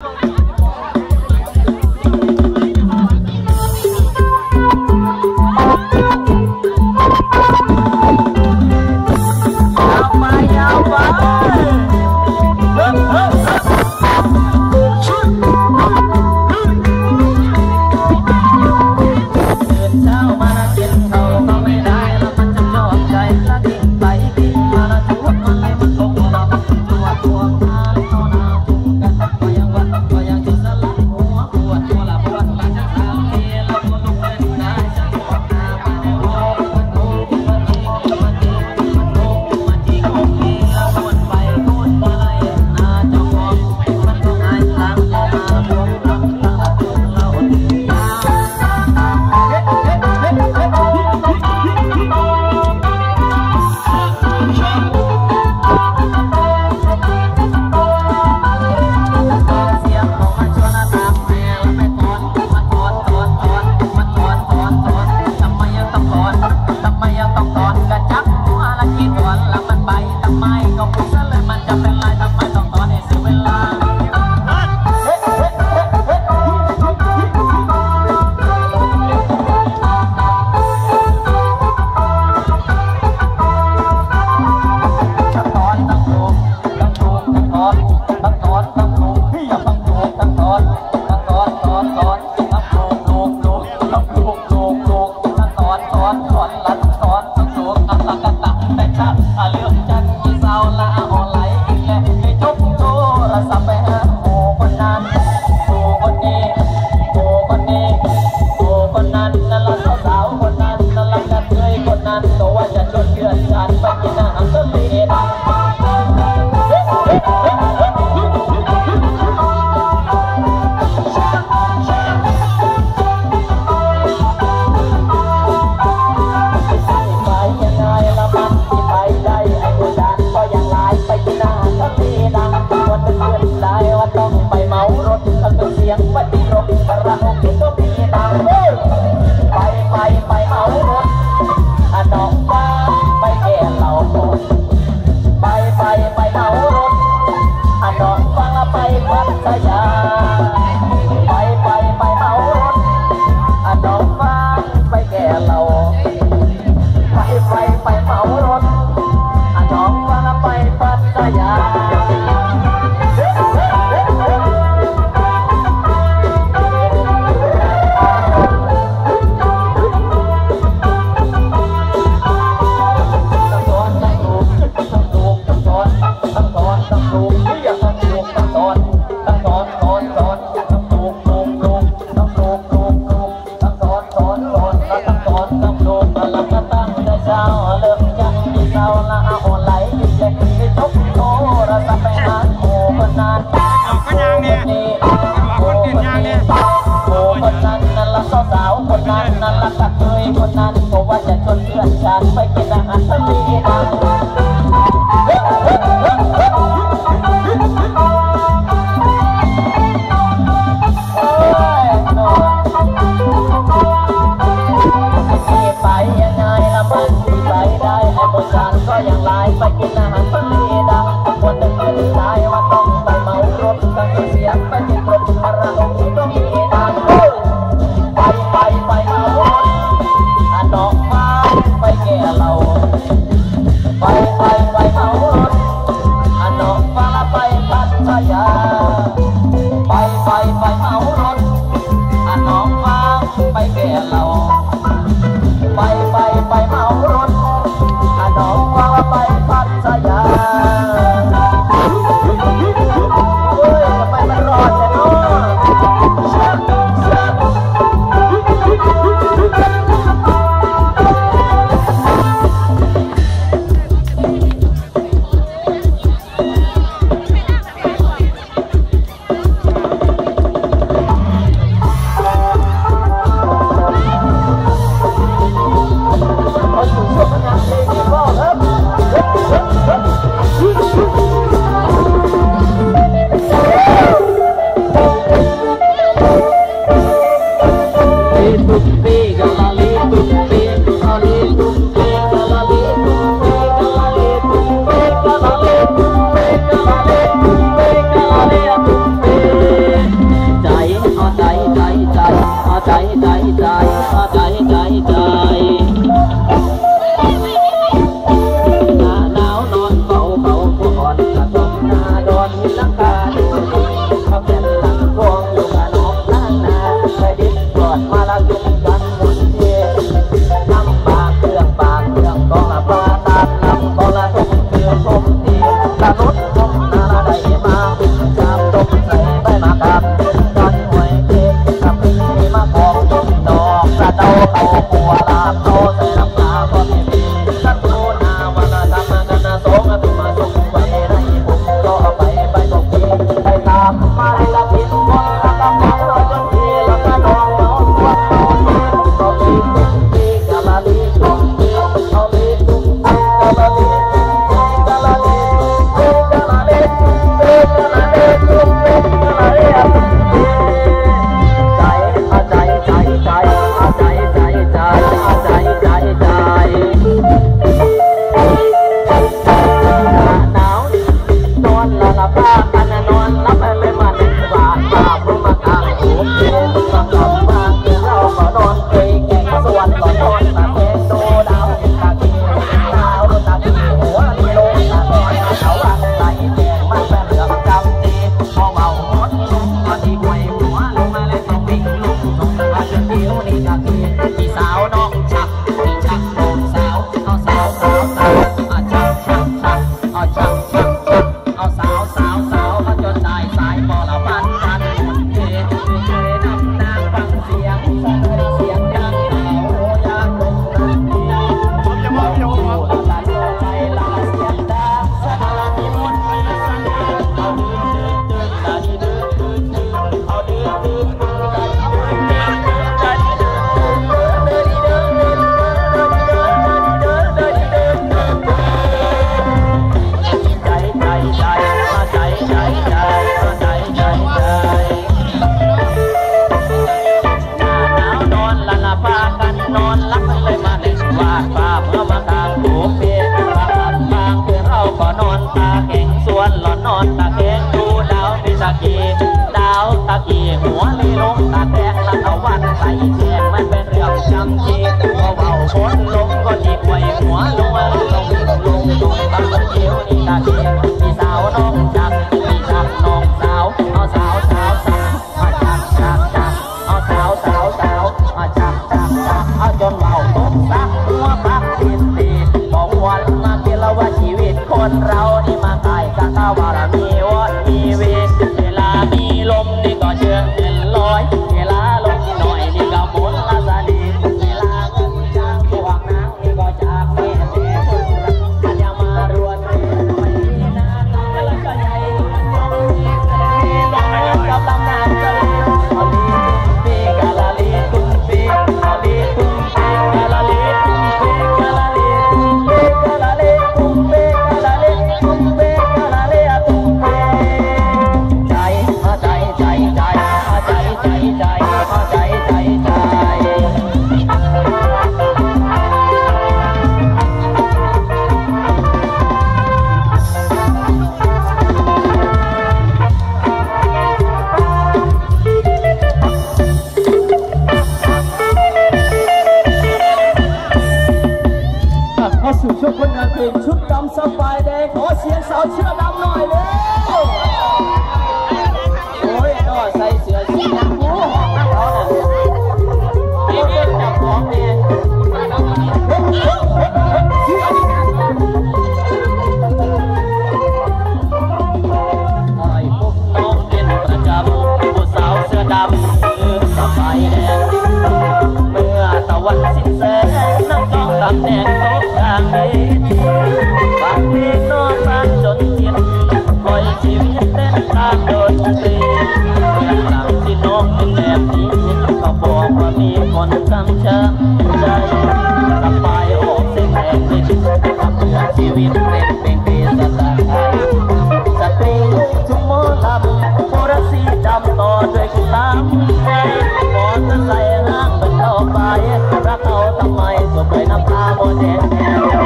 Oh, เสียงวัดรบกระหงก็มีดังไปไปไปเอารถอะน้องฟ้าไปแก่เหล่าคนไปไปไปเอารถอะน้องฟังไปพัทยา นตาแข็งส่วนหลอนนอนตาแข็งดูดาวมิสกีดาวตะกีหัวลีลมตาแตกละตะวันใส่แขงมันเป็นเรื่องจำทีตัวเบาคนลงก็จีบไว้หัวลงมาลงลงลงตัวันเขียวนี่ตาเขียวพี่สาวน้องจักพี่จักน้องสาวเอาสาวสาวสาวมาจักจักจักเอาสาวสาวสาวมาจักจักจักเอาจนเบาตกซักหัวปักติดตีบอกวันมาเกลว่าชีวิตคนเราู่ช่วงคนงานเพลงชุดดำสบายแดงขอเสียงสาวเชื่อดำหน่อยเร็วโอ้ยก็ใส่เสื้อสีชมพูเขาน่ะนี่เป็นเจ้าของเนี่ยไอ้พวกน้องเป็นประจำผู้สาวเสื้อดำคือสบายแดงเมื่อตะวันสิ้นแสงนั่งจ้องตำแหน่ง คนตั้งช้ำใจสบายออกเส้นแดงเลยทำเพื่อชีวิตเป็นเป็นเป็นสไตล์ไทยสตรีลูกทุ่งหมอลำโมรสีจำต่อด้วยกุหลาบใจมอเตอร์ไซค์ห้างเป็นต่อไปรักเขาทำไมสบเลยน้ำตาโมเดล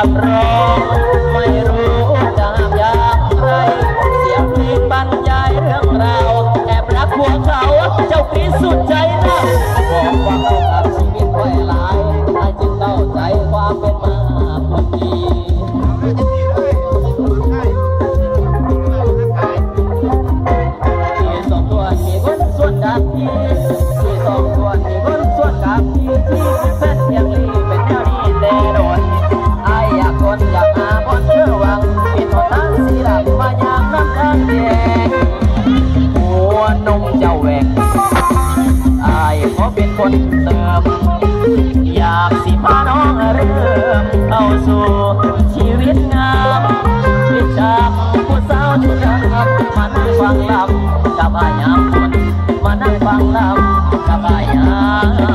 ใจมันรับรองไม่รู้จะห้ามอย่างไรเสียงเพลงบรรยายเรื่องราวแอบรักหัวเขาเจ้าปีสุดใจานั่งลำกับอายามคนมานั่งฟังลำกับอายาม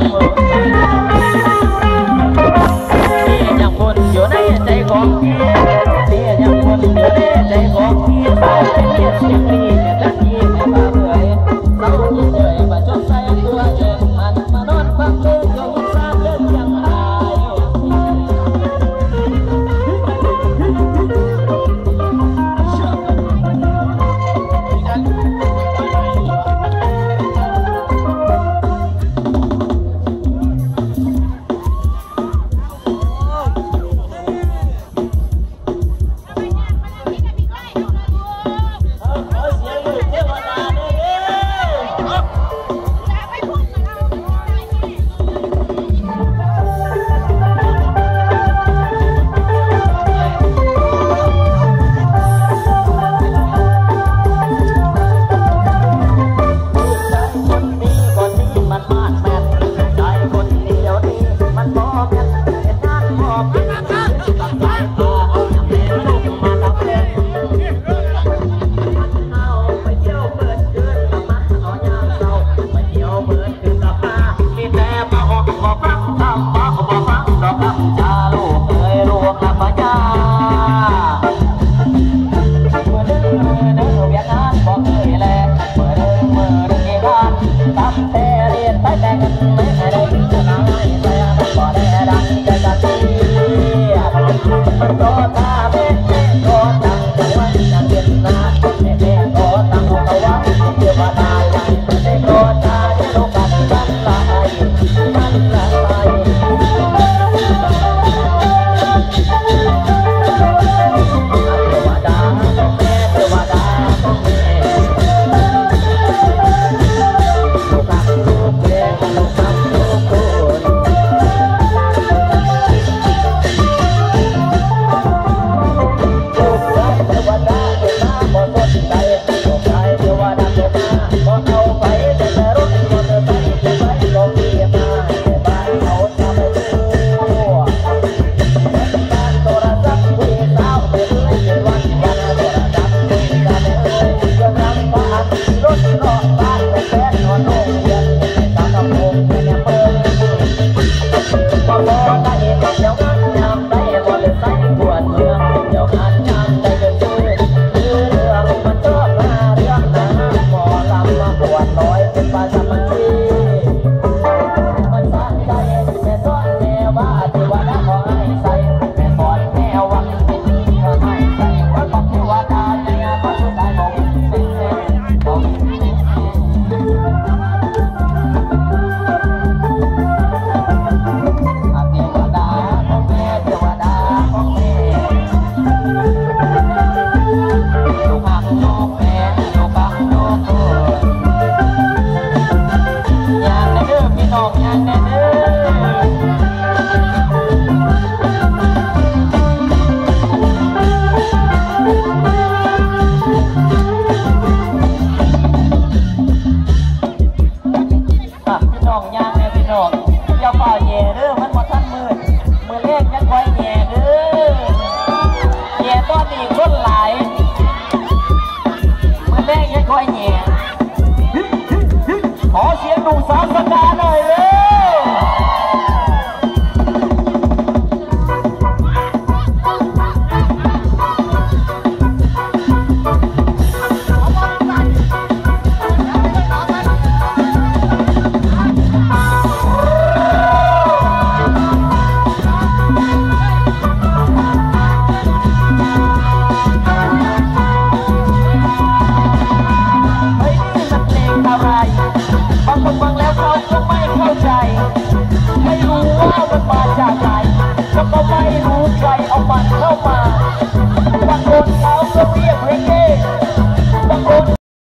não salva, cara,